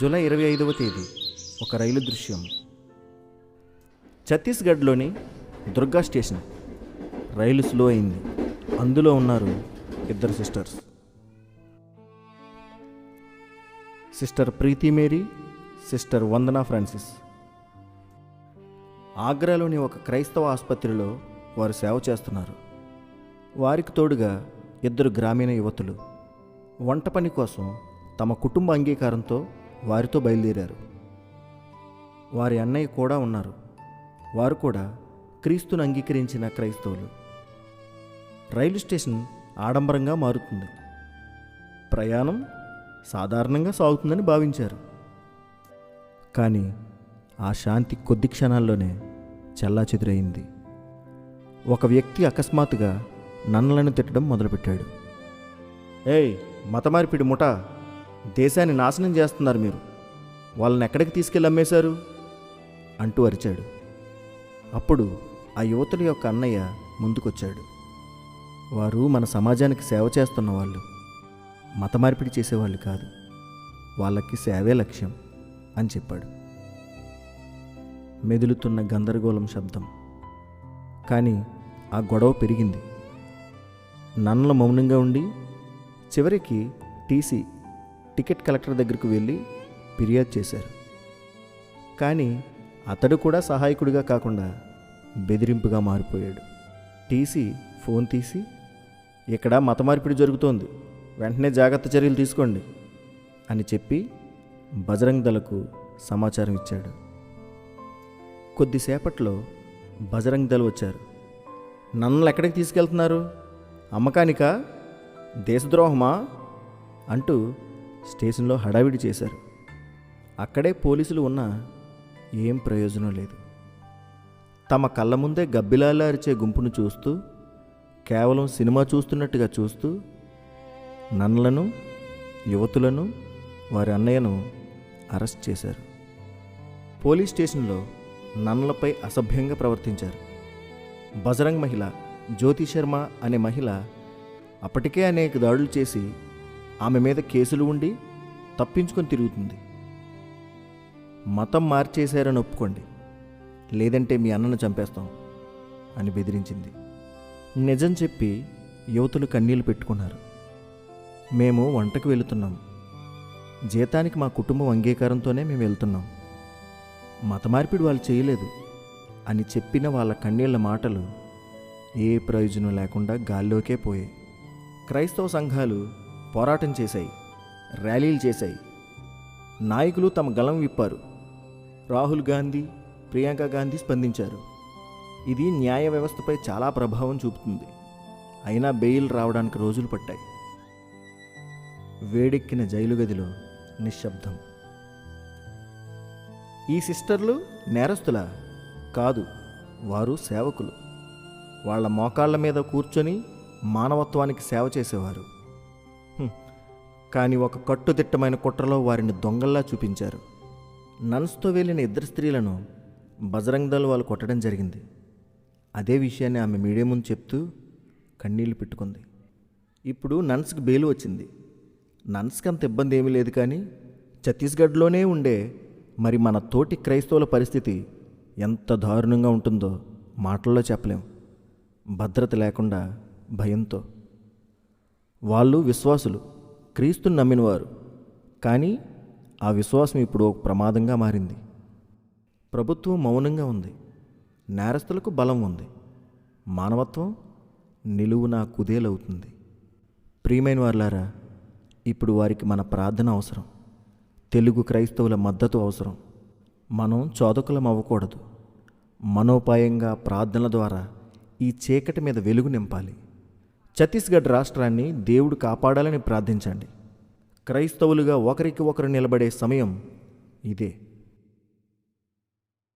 July ఇరవై ఐదవ తేదీ ఒక రైలు దృశ్యం. ఛత్తీస్గఢ్లోని దుర్గా స్టేషన్. రైలు స్లో అయింది. అందులో ఉన్నారు ఇద్దరు sisters. Sister Preeti Mary sister Vandana Francis. ఆగ్రాలోని ఒక క్రైస్తవ ఆసుపత్రిలో వారు సేవ చేస్తున్నారు. వారికి తోడుగా ఇద్దరు గ్రామీణ యువతులు. వంట పని కోసం తమ కుటుంబ అంగీకారంతో వారితో బయలుదేరారు. వారి అన్నయ్య కూడా ఉన్నారు. వారు కూడా క్రీస్తును అంగీకరించిన క్రైస్తవులు. రైలు స్టేషన్ ఆడంబరంగా మారుతుంది. ప్రయాణం సాధారణంగా సాగుతుందని భావించారు. కానీ ఆ శాంతి కొద్ది క్షణాల్లోనే చెల్లాచెదురైంది. ఒక వ్యక్తి అకస్మాత్తుగా నన్నలను తిట్టడం మొదలుపెట్టాడు. ఏయ్ మతమార్పిడి ముఠా! దేశాన్ని నాశనం చేస్తున్నారు మీరు. వాళ్ళని ఎక్కడికి తీసుకెళ్ళి అమ్మేశారు అంటూ అరిచాడు. అప్పుడు ఆ యువతుల యొక్క అన్నయ్య ముందుకొచ్చాడు. వారు మన సమాజానికి సేవ చేస్తున్న వాళ్ళు. మత మార్పిడి చేసేవాళ్ళు కాదు. వాళ్ళకి సేవే లక్ష్యం అని చెప్పాడు. మెదులుతున్న గందరగోళం శబ్దం. కానీ ఆ గొడవ పెరిగింది. నన్నలు మౌనంగా ఉండి చివరికి టీసీ టికెట్ కలెక్టర్ దగ్గరకు వెళ్ళి ఫిర్యాదు చేశారు. కానీ అతడు కూడా సహాయకుడిగా కాకుండా బెదిరింపుగా మారిపోయాడు. టీసీ ఫోన్ తీసి ఇక్కడ మత మార్పిడి జరుగుతోంది. వెంటనే జాగ్రత్త చర్యలు తీసుకోండి అని చెప్పి బజరంగ్ దళకు సమాచారం ఇచ్చాడు. కొద్దిసేపట్లో బజరంగ్ దళ వచ్చారు. నన్ను ఎక్కడికి తీసుకెళ్తున్నారు? అమ్మకానికా? దేశద్రోహమా? అంటూ స్టేషన్లో హడావిడి చేశారు. అక్కడే పోలీసులు ఉన్నా ఏం ప్రయోజనం లేదు. తమ కళ్ళ ముందే గబ్బిలాలు అరిచే గుంపును చూస్తూ కేవలం సినిమా చూస్తున్నట్టుగా చూస్తూ నన్లను యువతులను వారి అన్నయ్యను అరెస్ట్ చేశారు. పోలీస్ స్టేషన్లో నన్నలపై అసభ్యంగా ప్రవర్తించారు. బజరంగ్ మహిళ జ్యోతి శర్మ అనే మహిళ అప్పటికే అనేక దాడులు చేసి ఆమె మీద కేసులు ఉండి తప్పించుకొని తిరుగుతుంది. మతం మార్చేశారని ఒప్పుకోండి. లేదంటే మీ అన్నను చంపేస్తాం అని బెదిరించింది. నిజం చెప్పి యువతులు కన్నీళ్ళు పెట్టుకున్నారు. మేము వంటకు వెళుతున్నాం. జీతానికి మా కుటుంబం అంగీకారంతోనే మేము వెళ్తున్నాం. మత మార్పిడి వాళ్ళు చేయలేదు అని చెప్పిన వాళ్ళ కన్నీళ్ళ మాటలు ఏ ప్రయోజనం లేకుండా గాల్లోకే పోయాయి. క్రైస్తవ సంఘాలు పోరాటం చేశాయి ర్యాలీలు చేశాయి. నాయకులు తమ గలం విప్పారు. రాహుల్ గాంధీ ప్రియాంక గాంధీ స్పందించారు. ఇది న్యాయ వ్యవస్థపై చాలా ప్రభావం చూపుతుంది. అయినా బెయిల్ రావడానికి రోజులు పట్టాయి. వేడెక్కిన జైలు గదిలో నిశ్శబ్దం. ఈ సిస్టర్లు నేరస్తులా కాదు వారు సేవకులు. వాళ్ళ మోకాళ్ళ మీద కూర్చొని మానవత్వానికి సేవ చేసేవారు. కానీ ఒక కట్టుదిట్టమైన కుట్రలో వారిని దొంగల్లా చూపించారు. నన్స్తో వెళ్ళిన ఇద్దరు స్త్రీలను బజరంగ్ దళ్ వాళ్ళు కొట్టడం జరిగింది. అదే విషయాన్ని ఆమె మీడియా ముందు చెప్తూ కన్నీళ్ళు పెట్టుకుంది. ఇప్పుడు నన్స్కి బెయిల్ వచ్చింది. నన్స్కి అంత ఇబ్బంది ఏమీ లేదు కానీ ఛత్తీస్గఢ్లోనే ఉండే మరి మన తోటి క్రైస్తవుల పరిస్థితి ఎంత దారుణంగా ఉంటుందో మాటల్లో చెప్పలేం. భద్రత లేకుండా భయంతో. వాళ్ళు విశ్వాసులు. క్రీస్తుని నమ్మినవారు. కానీ ఆ విశ్వాసం ఇప్పుడు ఒక ప్రమాదంగా మారింది. ప్రభుత్వం మౌనంగా ఉంది. నేరస్తులకు బలం ఉంది. మానవత్వం నిలువునా కుదేలవుతుంది. ప్రియమైన వారులారా ఇప్పుడు వారికి మన ప్రార్థన అవసరం. తెలుగు క్రైస్తవుల మద్దతు అవసరం. మనం చోదకులం అవ్వకూడదు. మనోపాయంగా ప్రార్థనల ద్వారా ఈ చీకటి మీద వెలుగు నింపాలి. ఛత్తీస్గఢ్ రాష్ట్రాన్ని దేవుడు కాపాడాలని ప్రార్థించండి. క్రైస్తవులుగా ఒకరికి ఒకరు నిలబడే సమయం ఇదే.